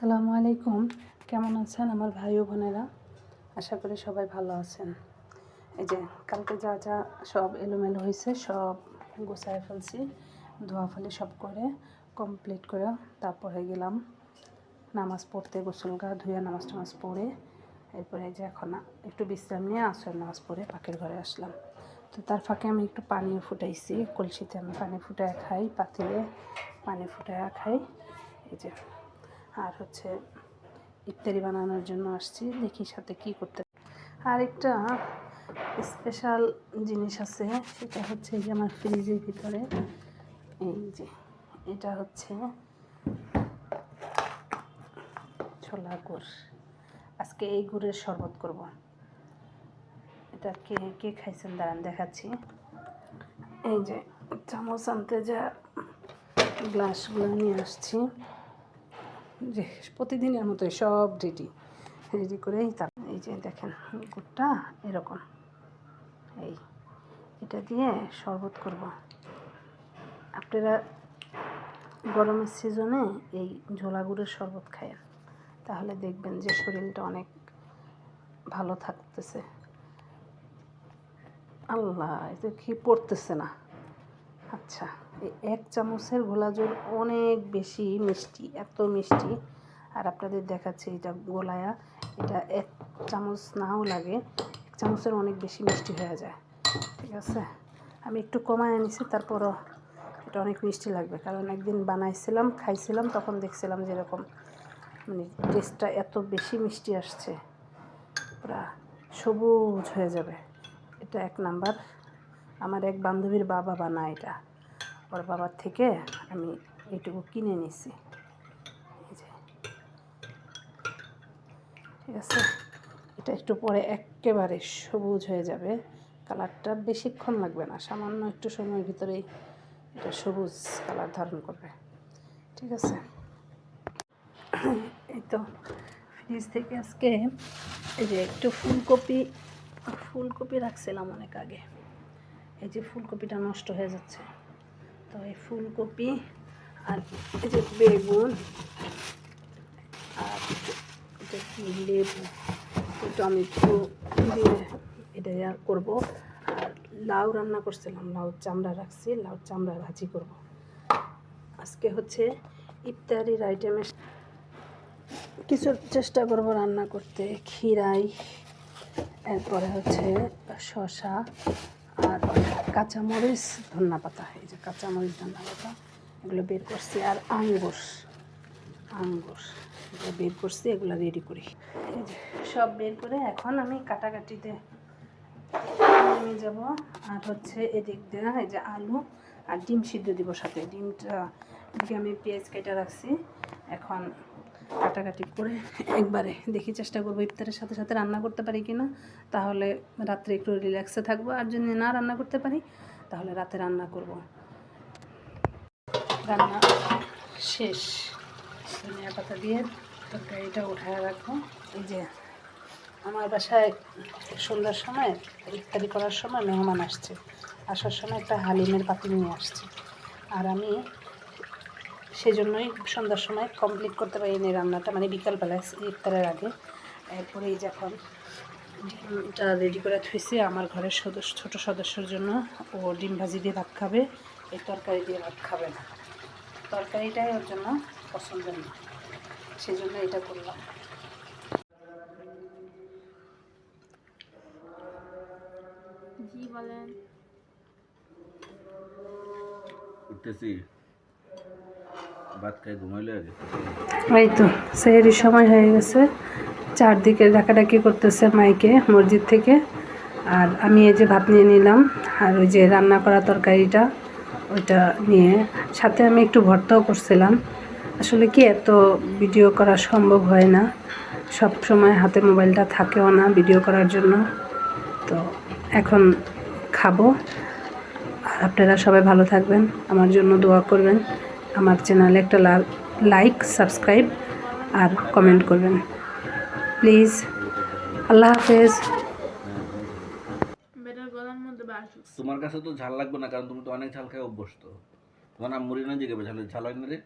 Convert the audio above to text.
আসসালামু আলাইকুম। কেমন আছেন আমার ভাই ও বোনেরা? আশা করি সবাই ভালো আছেন। এই যে, কালকে যা যা সব এলোমেলো হয়েছে, সব গোছায় ফেলছি ধোয়াফালি সব করে কমপ্লিট করে তারপরে গেলাম নামাজ পড়তে, গোসল গা ধুয়ে নামাজ টামাজ পড়ে। এরপরে যে এখন একটু বিশ্রাম নিয়ে আসর নামাজ পড়ে পাখির ঘরে আসলাম। তো তার ফাঁকে আমি একটু পানিও ফুটাইছি, কলসিতে আমি পানি ফুটায় খাই, পাতিলে পানি ফুটায় খাই। এই যে আর হচ্ছে ইফতারি বানানোর জন্য আসছি, দেখি সাথে কি করতে আর একটা স্পেশাল জিনিস আছে, সেটা হচ্ছে এই যে আমার ফ্রিজের ভিতরে, এই যে এটা হচ্ছে ছোলা গুড়। আজকে এই গুড়ের শরবত করব। এটা কে কে খাইছেন দাঁড়ান দেখাচ্ছি। এই যে চামচ আনতে যা গ্লাসগুলো নিয়ে আসছি। যে প্রতিদিনের মতোই সব রেডি রেডি করেই তার এই যে দেখেন গুড়টা এরকম। এই, এটা দিয়ে শরবত করব। আপনারা গরমের সিজনে এই ঝোলা গুড়ের শরবত খায়েন, তাহলে দেখবেন যে শরীরটা অনেক ভালো থাকতেছে। আল্লাহ এটা কি পড়তেছে না। আচ্ছা এক চামচের গোলা জল অনেক বেশি মিষ্টি, এত মিষ্টি। আর আপনাদের দেখাচ্ছে এটা গোলায়া, এটা এক চামচ নাও লাগে, এক চামচের অনেক বেশি মিষ্টি হয়ে যায়। ঠিক আছে? আমি একটু কমায় আনিছি, তারপরও এটা অনেক মিষ্টি লাগবে। কারণ একদিন বানাইছিলাম, খাইছিলাম, তখন দেখছিলাম যেরকম মানে টেস্টটা এত বেশি মিষ্টি আসছে। পুরা সবুজ হয়ে যাবে। এটা এক নাম্বার। আমার এক বান্ধবীর বাবা বানায় এটা। ওর বাবার থেকে আমি এইটুকু কিনে নিছি। ঠিক আছে? এটা একটু পরে একেবারে সবুজ হয়ে যাবে। কালারটা বেশিক্ষণ লাগবে না, সামান্য একটু সময়ের ভিতরেই এটা সবুজ কালার ধারণ করবে। ঠিক আছে? এই তো, ফ্রিজ থেকে আজকে এই যে একটু ফুলকপি ফুলকপি রাখছিলাম অনেক আগে। এই যে ফুলকপিটা নষ্ট হয়ে যাচ্ছে। তো এই ফুলকপি আর এই যে বেগুন আর এটা কি, লেবু টমেটো দিয়ে এটা করব। আর লাউ রান্না করছিলাম, লাউ চামড়া রাখছি, লাউ চামড়া ভাজি করব। আজকে হচ্ছে ইফতারির আইটেমে কিছু চেষ্টা করব রান্না করতে, খিরাই, এরপরে হচ্ছে শশা আর কাঁচামরিচ ধন্যা পাতা এই যে কাঁচামরিচ ধন্যা পাতা এগুলো বের করছি। আর আঙ্গুর আঙ্গুর, এগুলো বের করছি, এগুলো রেডি করি। এই যে সব বের করে এখন আমি কাটাকাটিতে নেমে যাব। আর হচ্ছে এদিক দিয়ে, এই যে আলু আর ডিম সিদ্ধ দিব সাথে। ডিমটা, এদিকে আমি পেঁয়াজ কেটে রাখছি। এখন কাটাকাটি করে একবারে দেখি চেষ্টা করব ইফতারের সাথে সাথে রান্না করতে পারি কি না তাহলে রাত্রে একটু রিল্যাক্সে থাকব। আর যদি না রান্না করতে পারি, তাহলে রাতে রান্না করব। রান্না শেষ। ধনিয়া পাতা দিয়ে তরকারিটা উঠায় রাখব। এই যে আমার বাসায় সন্ধ্যার সময়, ইফতারি করার সময় মেহমান আসছে। আসার সময় একটা হালিমের পাতি নিয়ে আসছে। আর আমি সেজন্যই সন্ধ্যার সময় কমপ্লিট করতে পারি পারিনি রান্নাটা মানে বিকালবেলায় ইফতারের আগে। এরপরেই যখন ডিমটা রেডি করে থুইছি আমার ঘরের সদস্য ছোটো সদস্যর জন্য। ও ডিম ভাজি দিয়ে ভাত খাবে এই তরকারি দিয়ে ভাত খাবে না। তরকারিটাই ওর জন্য পছন্দ না সেই জন্য এটা করলাম। জি বলেন। উঠতেছি ভাত খাই ঘুমাইলে আগে এই তো সেহেরির সময় হয়ে গেছে। চারদিকে ডাকাডাকি করতেছে মাইকে মসজিদ থেকে। আর আমি এই যে ভাত নিয়ে নিলাম, আর ওই যে রান্না করা তরকারিটা, ওইটা নিয়ে। সাথে আমি একটু ভর্তাও করছিলাম। আসলে কি এত ভিডিও করা সম্ভব হয় না। সব সময় হাতে মোবাইলটা থাকেও না ভিডিও করার জন্য। তো এখন খাব। আর আপনারা সবাই ভালো থাকবেন, আমার জন্য দোয়া করবেন। আমার চ্যানেলে একটা লাইক সাবস্ক্রাইব আর কমেন্ট করবেন। প্লিজ আল্লাহ হাফেজ। তোমার কাছে তো ঝাল লাগবে না কারণ তুমি তো অনেক ঝাল খাই অভ্যস্ত। তোমার নাম মুড়ি না জিজ্ঞাসা ঝাল ঝাল হয় না রে?